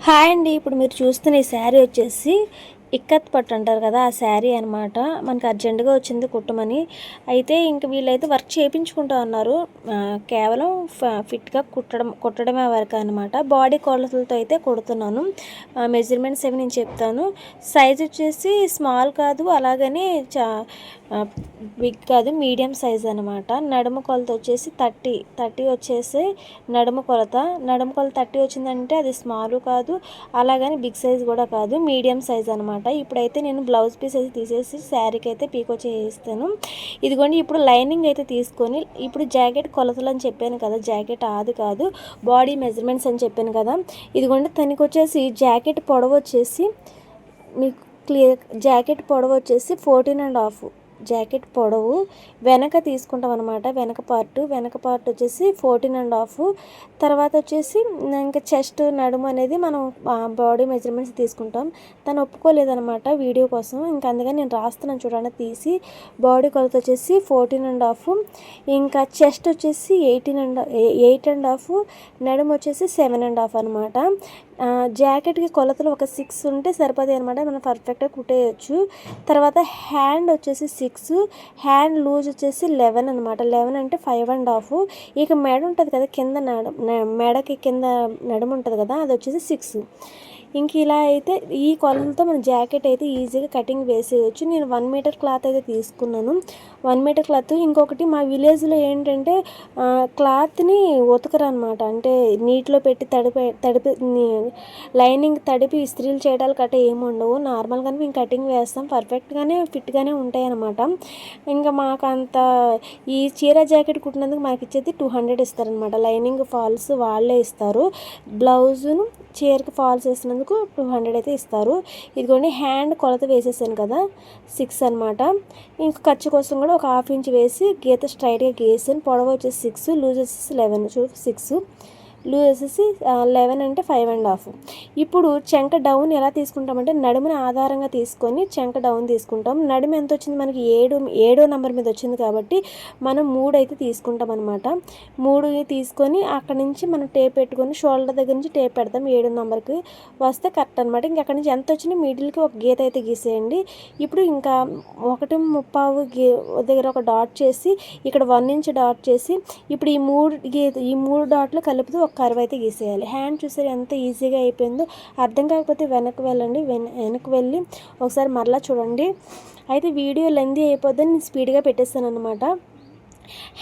Hi అండి ఇప్పుడు మీరు చూస్తున్న ఈ శారీ వచ్చేసి ఇక్కత్ పట్టు అంటారు కదా ఆ శారీ అనమాట మనకి అర్జెంటుగా వచ్చింది కుట్టమని. అయితే ఇంక వీళ్ళైతే వర్క్ చేయించుకుంటూ ఉన్నారు. కేవలం ఫ- ఫిట్గా కుట్టడం కుట్టడమే వరకు అనమాట బాడీ కొలతలతో అయితే కుడుతున్నాను. మెజర్మెంట్స్ అవి నేను చెప్తాను. సైజ్ వచ్చేసి స్మాల్ కాదు అలాగని చా బిగ్ కాదు మీడియం సైజ్ అనమాట నడుము కొలత వచ్చేసి థర్టీ థర్టీ వచ్చేసి నడుము కొలత. నడుము కొలత థర్టీ వచ్చిందంటే అది స్మాల్ కాదు అలాగని బిగ్ సైజ్ కూడా కాదు మీడియం సైజ్ అనమాట ఇప్పుడైతే నేను బ్లౌజ్ పీస్ అయితే తీసేసి శారీకి అయితే పీకో చేయిస్తాను. ఇదిగోండి ఇప్పుడు లైనింగ్ అయితే తీసుకొని ఇప్పుడు జాకెట్ కొలతలు అని చెప్పాను కదా జాకెట్ ఆది కాదు బాడీ మెజర్మెంట్స్ అని చెప్పాను కదా. ఇదిగోండి తనకి వచ్చేసి జాకెట్ పొడవు వచ్చేసి మీకు క్లియర్ జాకెట్ పొడవు వచ్చేసి ఫోర్టీన్ అండ్ హాఫ్ జాకెట్ పొడవు వెనక తీసుకుంటాం అనమాట వెనక పార్ట్ వెనక పార్ట్ వచ్చేసి ఫోర్టీన్ అండ్ హాఫ్ తర్వాత వచ్చేసి ఇంకా చెస్ట్ నడుము అనేది మనం బాడీ మెజర్మెంట్స్ తీసుకుంటాం. తను ఒప్పుకోలేదనమాట వీడియో కోసం. ఇంకా అందుకని నేను రాస్తున్నాను చూడండి తీసి. బాడీ కొలత వచ్చేసి ఫోర్టీన్ అండ్ హాఫ్ ఇంకా చెస్ట్ వచ్చేసి eighteen and eight and half నడుము వచ్చేసి సెవెన్ అండ్ హాఫ్ అనమాట జాకెట్కి కొలతలు ఒక సిక్స్ ఉంటే సరిపోతాయి అనమాట మనం పర్ఫెక్ట్గా కుట్టేయచ్చు. తర్వాత హ్యాండ్ వచ్చేసి సిక్స్ హ్యాండ్ లూజ్ వచ్చేసి లెవెన్ అనమాట లెవెన్ అంటే ఫైవ్ అండ్ హాఫ్ ఇక మెడ ఉంటుంది కదా కింద నడు మెడకి కింద నడుము ఉంటుంది కదా అది వచ్చేసి సిక్స్ ఇంక ఇలా అయితే ఈ కొలతలతో మన జాకెట్ అయితే ఈజీగా కటింగ్ వేసేయచ్చు. నేను వన్ మీటర్ క్లాత్ అయితే తీసుకున్నాను. వన్ మీటర్ క్లాత్ ఇంకొకటి మా విలేజ్లో ఏంటంటే క్లాత్ని ఉతకరు అనమాట అంటే నీటిలో పెట్టి తడిపి తడిపి లైనింగ్ తడిపి ఇస్త్రీలు చేయడానికి కట్ట ఏమి ఉండవు. నార్మల్గానే మేము కటింగ్ వేస్తాం. పర్ఫెక్ట్గానే ఫిట్గానే ఉంటాయి అనమాట ఇంకా మాకు అంత ఈ చీర జాకెట్ కుట్టినందుకు మాకు ఇచ్చేది టూ హండ్రెడ్ ఇస్తారనమాట లైనింగ్ ఫాల్స్ వాళ్ళే ఇస్తారు. బ్లౌజును చీరకి ఫాల్స్ వేసినందుకు టూ హండ్రెడ్ అయితే ఇస్తారు. ఇదిగోండి హ్యాండ్ కొలత వేసేసాను కదా సిక్స్ అనమాట ఇంకా ఖర్చు కోసం కూడా ఒక హాఫ్ ఇంచ్ వేసి గీత స్ట్రైట్గా గీసాను. పొడవ వచ్చేసి సిక్స్ లూజ్ వచ్చేసి లెవెన్ చూ సిక్స్. లూ వచ్చేసి లెవెన్ అంటే ఫైవ్ అండ్ హాఫ్. ఇప్పుడు చెంక డౌన్ ఎలా తీసుకుంటామంటే నడుముని ఆధారంగా తీసుకొని చెంక డౌన్ తీసుకుంటాం. నడుము ఎంత వచ్చింది మనకి? ఏడు ఏడో నెంబర్ మీద వచ్చింది కాబట్టి మనం మూడు అయితే తీసుకుంటాం అనమాట మూడు తీసుకొని అక్కడి నుంచి మనం టేప్ పెట్టుకొని షోల్డర్ దగ్గర నుంచి టేప్ పెడతాం ఏడు నెంబర్కి. వస్తే కరెక్ట్ అనమాట ఇంకా అక్కడ నుంచి ఎంత వచ్చినా మిడిల్కి ఒక గీత అయితే గీసేయండి. ఇప్పుడు ఇంకా ఒకటి ముప్పావు గీ దగ్గర ఒక డాట్ చేసి ఇక్కడ వన్ ఇంచ్ డాట్ చేసి ఇప్పుడు ఈ మూడు గీత ఈ మూడు డాట్లు కలుపుతూ ఒక కర్వ్ అయితే గీసేయాలి. హ్యాండ్ చూసారు ఎంత ఈజీగా అయిపోయిందో? అర్థం కాకపోతే వెనక్కి వెళ్ళండి. వెన వెనక్కి వెళ్ళి ఒకసారి మరలా చూడండి. అయితే వీడియో లెందీ అయిపోద్దని నేను స్పీడ్గా పెట్టేస్తాను అనమాట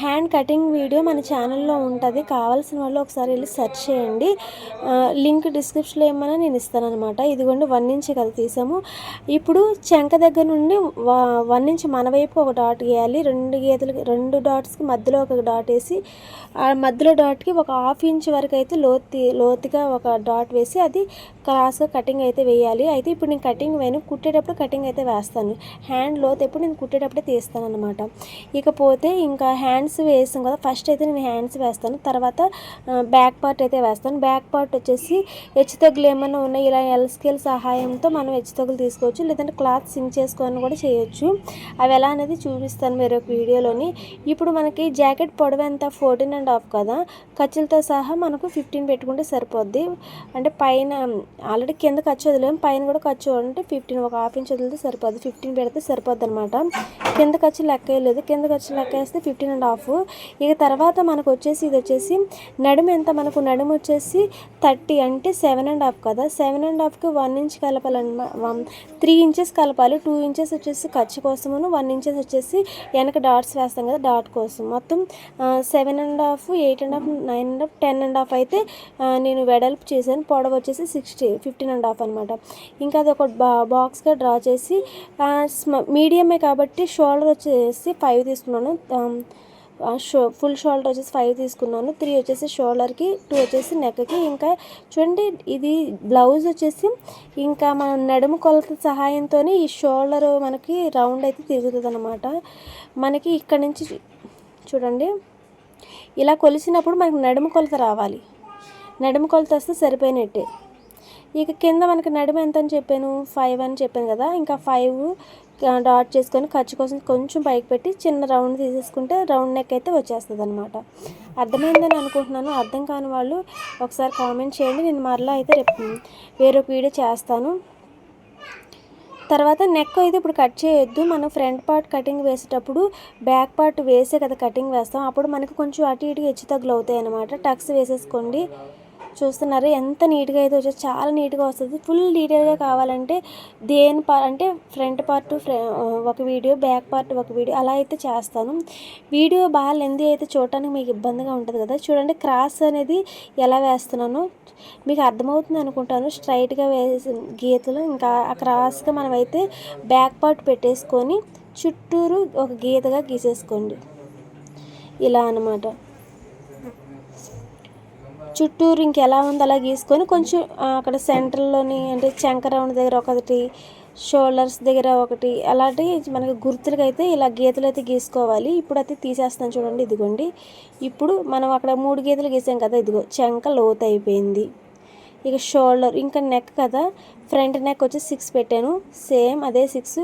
హ్యాండ్ కటింగ్ వీడియో మన ఛానల్లో ఉంటుంది. కావాల్సిన వాళ్ళు ఒకసారి వెళ్ళి సెర్చ్ చేయండి. లింక్ డిస్క్రిప్షన్లో ఏమైనా నేను ఇస్తాను అనమాట ఇదిగోండి వన్ ఇంచ్ కదా తీసాము. ఇప్పుడు చెంక దగ్గర నుండి వన్ ఇంచ్ మన వైపు ఒక డాట్ గీయాలి. రెండు గీతలు రెండు డాట్స్కి మధ్యలో ఒక డాట్ వేసి ఆ మధ్యలో డాట్కి ఒక హాఫ్ ఇంచ్ వరకు అయితే లోతు లోతుగా ఒక డాట్ వేసి అది క్రాస్గా కటింగ్ అయితే వేయాలి. అయితే ఇప్పుడు నేను కటింగ్ వేయను. కుట్టేటప్పుడు కటింగ్ అయితే వేస్తాను. హ్యాండ్ లోతు ఎప్పుడు నేను కుట్టేటప్పుడే తీస్తాను అనమాట ఇకపోతే ఇంకా హ్యాండ్స్ వేసాం కదా. ఫస్ట్ అయితే నేను హ్యాండ్స్ వేస్తాను. తర్వాత బ్యాక్ పార్ట్ అయితే వేస్తాను. బ్యాక్ పార్ట్ వచ్చేసి హెచ్చుతగ్గులు ఏమైనా ఉన్నాయి ఇలా ఎల్ స్కేల్ సహాయంతో మనం హెచ్చుతగ్గులు తీసుకోవచ్చు. లేదంటే క్లాత్ సింక్ చేసుకొని కూడా చేయొచ్చు. అవి ఎలా అనేది చూపిస్తాను మీరు ఒక వీడియోలోని. ఇప్పుడు మనకి జాకెట్ పొడవు ఎంత? ఫోర్టీన్ అండ్ హాఫ్ కదా. ఖర్చులతో సహా మనకు ఫిఫ్టీన్ పెట్టుకుంటే సరిపోద్ది. అంటే పైన ఆల్రెడీ కింద ఖర్చు వదిలేము పైన కూడా ఖర్చు అంటే ఫిఫ్టీన్ ఒక హాఫ్ ఇంచ్ వదిలితే సరిపోద్ది. ఫిఫ్టీన్ పెడితే సరిపోద్ది అనమాట కింద ఖర్చు లెక్క వేయలేదు కింద ఖర్చు లెక్క వేస్తే ఫిఫ్టీన్ అండ్ హాఫ్ ఇక తర్వాత మనకు వచ్చేసి ఇది వచ్చేసి నడుము ఎంత? మనకు నడుము వచ్చేసి థర్టీ అంటే సెవెన్ అండ్ హాఫ్ కదా. సెవెన్ అండ్ హాఫ్కి వన్ ఇంచ్ కలపాలన్నమాట త్రీ ఇంచెస్ కలపాలి. టూ ఇంచెస్ వచ్చేసి ఖర్చు కోసమును వన్ ఇంచెస్ వచ్చేసి వెనక డాట్స్ వేస్తాం కదా డాట్ కోసం. మొత్తం seven and half eight and half nine and half ten and half అయితే నేను వెడల్పు చేశాను. పొడవు వచ్చేసి సిక్స్టీ ఫిఫ్టీన్ అండ్ హాఫ్ అనమాట ఇంకా అది ఒక బా బాక్స్గా డ్రా చేసి మీడియమే కాబట్టి షోల్డర్ వచ్చేసి ఫైవ్ తీసుకున్నాను. ఫుల్ షోల్డర్ వచ్చేసి ఫైవ్ తీసుకున్నాను. త్రీ వచ్చేసి షోల్డర్కి టూ వచ్చేసి నెక్కి ఇంకా చూడండి ఇది బ్లౌజ్ వచ్చేసి ఇంకా మన నడుము కొలత సహాయంతో ఈ షోల్డర్ మనకి రౌండ్ అయితే తిరుగుతుంది అనమాట మనకి ఇక్కడ నుంచి చూడండి ఇలా కొలిసినప్పుడు మనకి నడుము కొలత రావాలి. నడుము కొలత వస్తే సరిపోయినట్టే. ఇక కింద మనకి నడుము ఎంత అని చెప్పాను? ఫైవ్ అని చెప్పాను కదా ఇంకా ఫైవ్ డాట్ చేసుకొని ఖర్చు కోసం కొంచెం పైకి పెట్టి చిన్న రౌండ్ తీసేసుకుంటే రౌండ్ నెక్ అయితే వచ్చేస్తుంది అనమాట అర్థమైందని అనుకుంటున్నాను. అర్థం కాని వాళ్ళు ఒకసారి కామెంట్ చేయండి. నేను మరలా అయితే రేపు వేరొక వీడియో చేస్తాను. తర్వాత నెక్ అయితే ఇప్పుడు కట్ చేయొద్దు. మనం ఫ్రంట్ పార్ట్ కటింగ్ వేసేటప్పుడు బ్యాక్ పార్ట్ వేసే కదా కటింగ్ వేస్తాం. అప్పుడు మనకు కొంచెం అటు ఇటు హెచ్చు తగ్గులు అవుతాయి అనమాట టక్స్ వేసేసుకోండి. చూస్తున్నారు. ఎంత నీట్గా అయితే వచ్చేది చాలా నీట్గా వస్తుంది. ఫుల్ డీటెయిల్గా కావాలంటే దేని పా అంటే ఫ్రంట్ పార్ట్ ఒక వీడియో బ్యాక్ పార్ట్ ఒక వీడియో అలా అయితే చేస్తాను. వీడియో బాగా లెంది అయితే చూడటానికి మీకు ఇబ్బందిగా ఉంటుంది కదా. చూడండి క్రాస్ అనేది ఎలా వేస్తున్నానో. మీకు అర్థమవుతుంది అనుకుంటాను. స్ట్రైట్గా వేసి గీతలు ఇంకా ఆ క్రాస్గా మనమైతే బ్యాక్ పార్ట్ పెట్టేసుకొని చుట్టూరు ఒక గీతగా గీసేసుకోండి. ఇలా అనమాట చుట్టూరు ఇంకెలా ఉందో అలా గీసుకొని కొంచెం అక్కడ సెంటర్లోని అంటే చంక రౌండ్ దగ్గర ఒకటి షోల్డర్స్ దగ్గర ఒకటి అలాంటి మనకి గుర్తులకి అయితే ఇలా గీతలు అయితే గీసుకోవాలి. ఇప్పుడు అయితే తీసేస్తాను చూడండి ఇదిగోండి. ఇప్పుడు మనం అక్కడ మూడు గీతలు గీసాం కదా ఇదిగో చంక లోత్ అయిపోయింది. ఇక షోల్డర్ ఇంకా నెక్ కదా ఫ్రంట్ నెక్ వచ్చి సిక్స్ పెట్టాను. సేమ్ అదే సిక్స్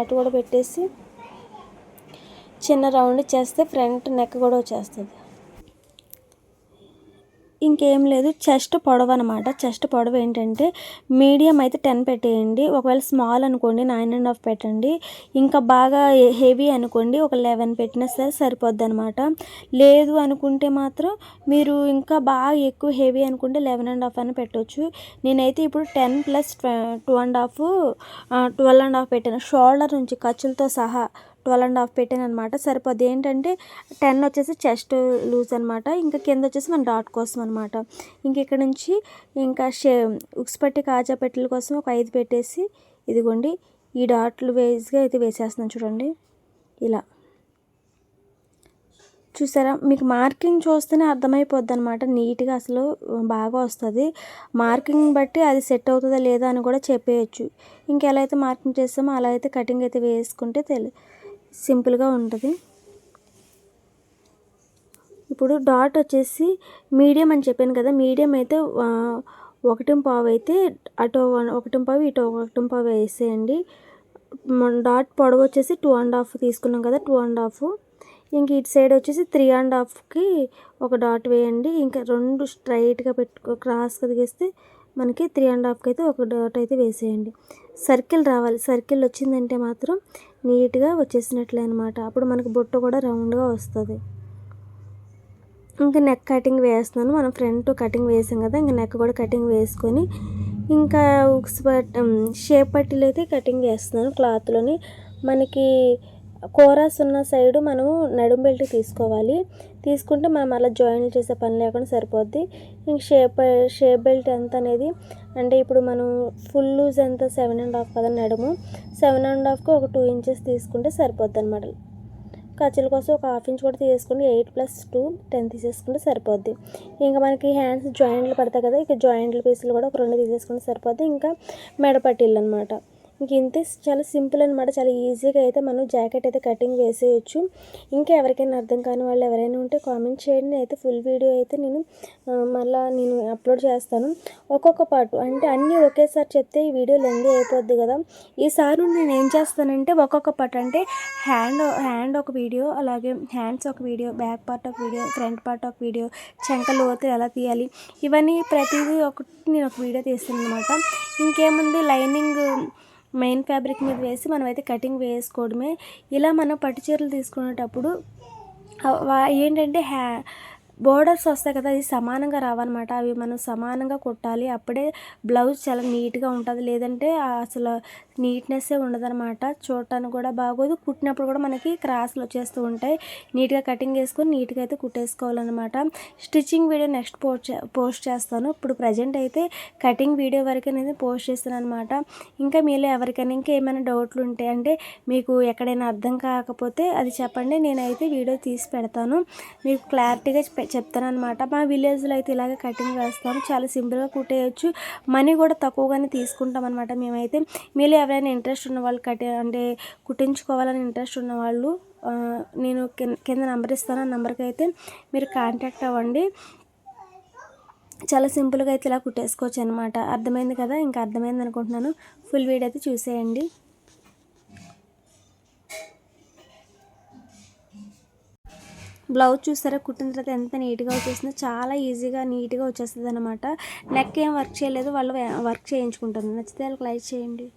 అటు కూడా పెట్టేసి చిన్న రౌండ్ చేస్తే ఫ్రంట్ నెక్ కూడా వచ్చేస్తుంది. ఇంకేం లేదు చెస్ట్ పొడవు అనమాట చెస్ట్ పొడవు ఏంటంటే మీడియం అయితే టెన్ పెట్టేయండి. ఒకవేళ స్మాల్ అనుకోండి నైన్ అండ్ హాఫ్ పెట్టండి. ఇంకా బాగా హెవీ అనుకోండి ఒక లెవెన్ పెట్టినా సరే సరిపోద్ది అనమాట లేదు అనుకుంటే మాత్రం మీరు ఇంకా బాగా ఎక్కువ హెవీ అనుకుంటే లెవెన్ అండ్ హాఫ్ అని పెట్టవచ్చు నేనైతే ఇప్పుడు ten plus two and half twelve and half పెట్టాను. షోల్డర్ నుంచి ఖర్చులతో సహా ట్వెల్వ్ అండ్ హాఫ్ పెట్టాను అనమాట సరిపోద్ది. ఏంటంటే టెన్ వచ్చేసి చెస్ట్ లూజ్ అనమాట ఇంకా కింద వచ్చేసి మన డాట్ కోసం అనమాట ఇంక ఇక్కడ నుంచి ఇంకా షే ఉక్స్ పట్టి కాజా పెట్టెల కోసం ఒక ఐదు పెట్టేసి ఇదిగోండి ఈ డాట్లు వేస్గా అయితే వేసేస్తున్నాను చూడండి. ఇలా. చూసారా? మీకు మార్కింగ్ చూస్తేనే అర్థమైపోద్ది అనమాట నీట్గా అసలు బాగా వస్తుంది. మార్కింగ్ బట్టి అది సెట్ అవుతుందా లేదా అని కూడా చెప్పేయచ్చు. ఇంకెలా అయితే మార్కింగ్ చేస్తామో అలా అయితే కటింగ్ అయితే వేసుకుంటే తెలి సింపుల్గా ఉంటుంది. ఇప్పుడు డాట్ వచ్చేసి మీడియం అని చెప్పాను కదా మీడియం అయితే ఒకటి పావు అయితే అటు ఒకటి పావు ఇటు ఒకటి పావు వేసేయండి. డాట్ పొడవు వచ్చేసి టూ అండ్ హాఫ్ తీసుకున్నాం కదా టూ అండ్ హాఫ్. ఇంక ఇటు సైడ్ వచ్చేసి త్రీ అండ్ హాఫ్కి ఒక డాట్ వేయండి. ఇంకా రెండు స్ట్రైట్గా పెట్టుకో క్రాస్గా దిగేస్తే మనకి త్రీ అండ్ హాఫ్కి అయితే ఒక డాట్ అయితే వేసేయండి. సర్కిల్ రావాలి. సర్కిల్ వచ్చిందంటే మాత్రం నీట్గా వచ్చేసినట్లే అనమాట అప్పుడు మనకి బొట్టు కూడా రౌండ్గా వస్తుంది. ఇంకా నెక్ కటింగ్ వేస్తున్నాను. మనం ఫ్రంట్ కటింగ్ వేసాం కదా ఇంకా నెక్ కూడా కటింగ్ వేసుకొని ఇంకా ఉక్స్ పట్ షేప్ పట్టీలు అయితే కటింగ్ వేస్తున్నాను. క్లాత్లోని మనకి కోరాస్ ఉన్న సైడు మనము నడుం బెల్ట్ తీసుకోవాలి. తీసుకుంటే మనం అలా జాయిన్ చేసే పని లేకుండా సరిపోద్ది. ఇంక షేప్ షేప్ బెల్ట్ ఎంత అనేది అంటే ఇప్పుడు మనం ఫుల్ లూజ్ ఎంత? సెవెన్ అండ్ హాఫ్ కదా నడుము. సెవెన్ అండ్ హాఫ్కి ఒక టూ ఇంచెస్ తీసుకుంటే సరిపోద్ది అనమాట ఖర్చుల కోసం ఒక హాఫ్ ఇంచ్ కూడా తీసుకుంటే ఎయిట్ ప్లస్ టూ టెన్ తీసేసుకుంటే సరిపోద్ది. ఇంకా మనకి హ్యాండ్స్ జాయింట్లు పడతాయి కదా ఇక జాయింట్ల పీసులు కూడా ఒక రెండు తీసేసుకుంటే సరిపోద్ది. ఇంకా మెడ అనమాట ఇంక ఇంతే చాలా సింపుల్ అనమాట చాలా ఈజీగా అయితే మనం జాకెట్ అయితే కటింగ్ వేసేయచ్చు. ఇంకా ఎవరికైనా అర్థం కాని వాళ్ళు ఎవరైనా ఉంటే కామెంట్ చేయండి. అయితే ఫుల్ వీడియో అయితే నేను మళ్ళీ నేను అప్లోడ్ చేస్తాను. ఒక్కొక్క పాటు అంటే అన్నీ ఒకేసారి చెప్తే ఈ వీడియో లెంగ్ అయిపోద్ది కదా. ఈసారి నేను ఏం చేస్తానంటే ఒక్కొక్క పార్ట్ అంటే హ్యాండ్ హ్యాండ్ ఒక వీడియో అలాగే హ్యాండ్స్ ఒక వీడియో బ్యాక్ పార్ట్ ఒక వీడియో ఫ్రంట్ పార్ట్ ఒక వీడియో చెంకలు పోతే ఎలా తీయాలి ఇవన్నీ ప్రతిదీ ఒకటి నేను ఒక వీడియో తీస్తాను అనమాట ఇంకేముంది? లైనింగ్ మెయిన్ ఫ్యాబ్రిక్ మీద వేసి మనమైతే కటింగ్ వేసుకోవడమే. ఇలా మనం పట్టు చీరలు తీసుకునేటప్పుడు ఏంటంటే హ్యా బోర్డర్స్ వస్తాయి కదా అది సమానంగా రావన్నమాట. అవి మనం సమానంగా కుట్టాలి. అప్పుడే బ్లౌజ్ చాలా నీట్గా ఉంటుంది. లేదంటే అసలు నీట్నెస్సే ఉండదన్నమాట. చూడటానికి కూడా బాగోదు. కుట్టినప్పుడు కూడా మనకి క్రాస్లు వచ్చేస్తూ ఉంటాయి. నీట్గా కటింగ్ వేసుకొని నీట్గా అయితే కుట్టేసుకోవాలన్నమాట. Stitching video next post post చేస్తాను. ఇప్పుడు ప్రజెంట్ అయితే కటింగ్ వీడియో వరకు అనేది పోస్ట్ చేస్తాను అనమాట ఇంకా మీలో ఎవరికైనా ఇంకా ఏమైనా డౌట్లు ఉంటే అంటే మీకు ఎక్కడైనా అర్థం కాకపోతే అది చెప్పండి. నేనైతే వీడియో తీసి పెడతాను. మీకు క్లారిటీగా చెప్తాను అనమాట మా విలేజ్లో అయితే ఇలాగే కటింగ్ వేస్తాం. చాలా సింపుల్గా కుట్టేయచ్చు. మనీ కూడా తక్కువగానే తీసుకుంటాం అనమాట మేమైతే. మీరు ఎవరైనా ఇంట్రెస్ట్ ఉన్న వాళ్ళు కట్టి అంటే కుట్టించుకోవాలని ఇంట్రెస్ట్ ఉన్న వాళ్ళు నేను కింద నెంబర్ ఇస్తాను. ఆ నెంబర్కి అయితే మీరు కాంటాక్ట్ అవ్వండి. చాలా సింపుల్గా అయితే ఇలా కుట్టేసుకోవచ్చు అనమాట అర్థమైంది కదా? ఇంకా అర్థమైంది అనుకుంటున్నాను ఫుల్ వీడియో అయితే చూసేయండి. బ్లౌజ్ చూసారా? కుట్టిన తర్వాత ఎంత నీట్గా వచ్చేసిందో చాలా ఈజీగా నీట్గా వచ్చేస్తుంది అనమాట నెక్ ఏం వర్క్ చేయలేదు. వాళ్ళు వర్క్ చేయించుకుంటుంది నచ్చితే వాళ్ళకి లైక్ చేయండి.